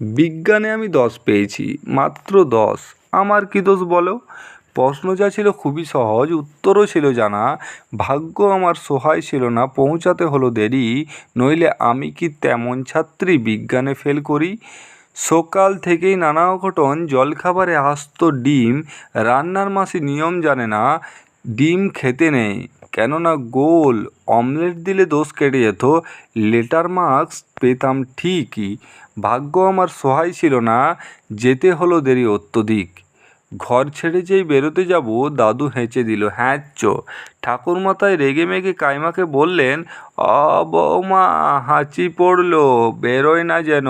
বিজ্ঞানে আমি দশ পেয়েছি, মাত্র দশ। আমার কী দোষ বলো? প্রশ্ন যা ছিল খুবই সহজ, উত্তরও ছিল জানা, ভাগ্য আমার সহায় ছিল না, পৌঁছাতে হলো দেরি, নইলে আমি কি তেমন ছাত্রী বিজ্ঞানে ফেল করি? সকাল থেকেই নানা অঘটন, জলখাবারে আসতো ডিম, রান্নার মাসি নিয়ম জানে না ডিম খেতে নেই। কেননা গোল, অমলেট দিলে দোষ কেটে যেত। লেটার মার্কস পেতাম ঠিকই। ভাগ্য আমার সহায় ছিল না। যেতে হলো দেরি অত্যধিক। ঘর ছেড়ে যেই বেরোতে যাব, দাদু হেঁচে দিল হ্যাঁ চ। ঠাকুরমাতায় রেগে মেগে কাইমাকে বললেন, অ, বৌমা, হাঁচি পড়ল, বেরোয় না যেন।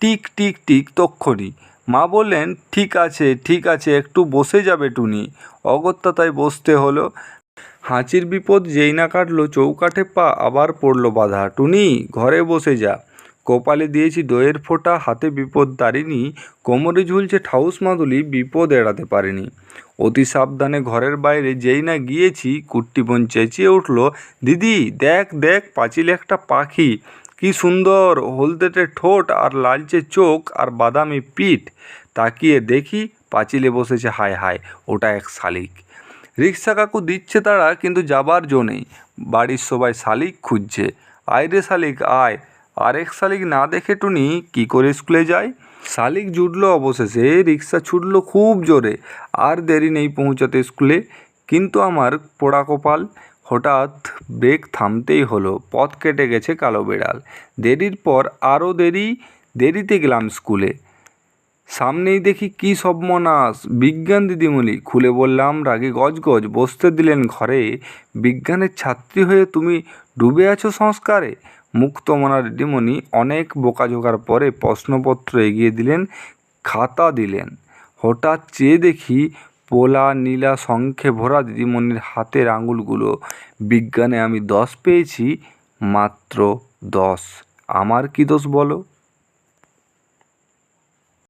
টিক টিক টিক, তক্ষণি। মা বললেন, ঠিক আছে ঠিক আছে, একটু বসে যাবে টুনি। অগত্যা তাই বসতে হলো। হাঁচির বিপদ যেই না কাটলো, চৌকাঠে পা আবার পড়ল বাধা। টুনি, ঘরে বসে যা। কপালে দিয়েছি দইয়ের ফোঁটা, হাতে বিপদ তারিনি কোমরে ঝুলছে ঠাউস মাদুলি, বিপদ এড়াতে পারেনি। অতি সাবধানে ঘরের বাইরে যেই না গিয়েছি কুট্টি বোন চেঁচিয়ে উঠল, দিদি, দেখ দেখ, পাঁচিলে একটা পাখি। কি সুন্দর হলদেটে ঠোঁট আর লালচে চোখ আর বাদামি পিঠ। তাকিয়ে দেখি পাঁচিলে বসেছে হায় হায়, ওটা এক শালিক। রিক্সা কাকু দিচ্ছে তারা, কিন্তু যাবার জো নেই। বাড়ির সবাই শালিক খুঁজছে। আয় রে শালিক, আয়। আরেক শালিক না দেখে টুনি কি করে স্কুলে যায়? শালিক জুটলো অবশেষে, রিক্সা ছুটলো খুব জোরে। আর দেরি নেই পৌঁছাতে স্কুলে। কিন্তু আমার পোড়া কপাল হঠাৎ ব্রেক থামতেই হলো, পথ কেটে গেছে কালো বেড়াল। দেরির পর আরও দেরি, দেরিতে গেলাম স্কুলে। সামনেই দেখি কি সর্বনাশ, বিজ্ঞান দিদিমণি, খুলে বললাম, রাগে গজগজ, বসতে দিলেন ঘরে। বিজ্ঞানের ছাত্রী হয়ে তুমি ডুবে আছো সংস্কারে? মুক্তমনা দিদিমণি অনেক বোকাঝোকার পরে প্রশ্নপত্র এগিয়ে দিলেন, খাতা দিলেন। হঠাৎ চেয়ে দেখি পোলা নীলা শঙ্খে ভরা দিদিমণির হাতের আঙুলগুলো। বিজ্ঞানে আমি দশ পেয়েছি, মাত্র দশ। আমার কী দোষ বলো?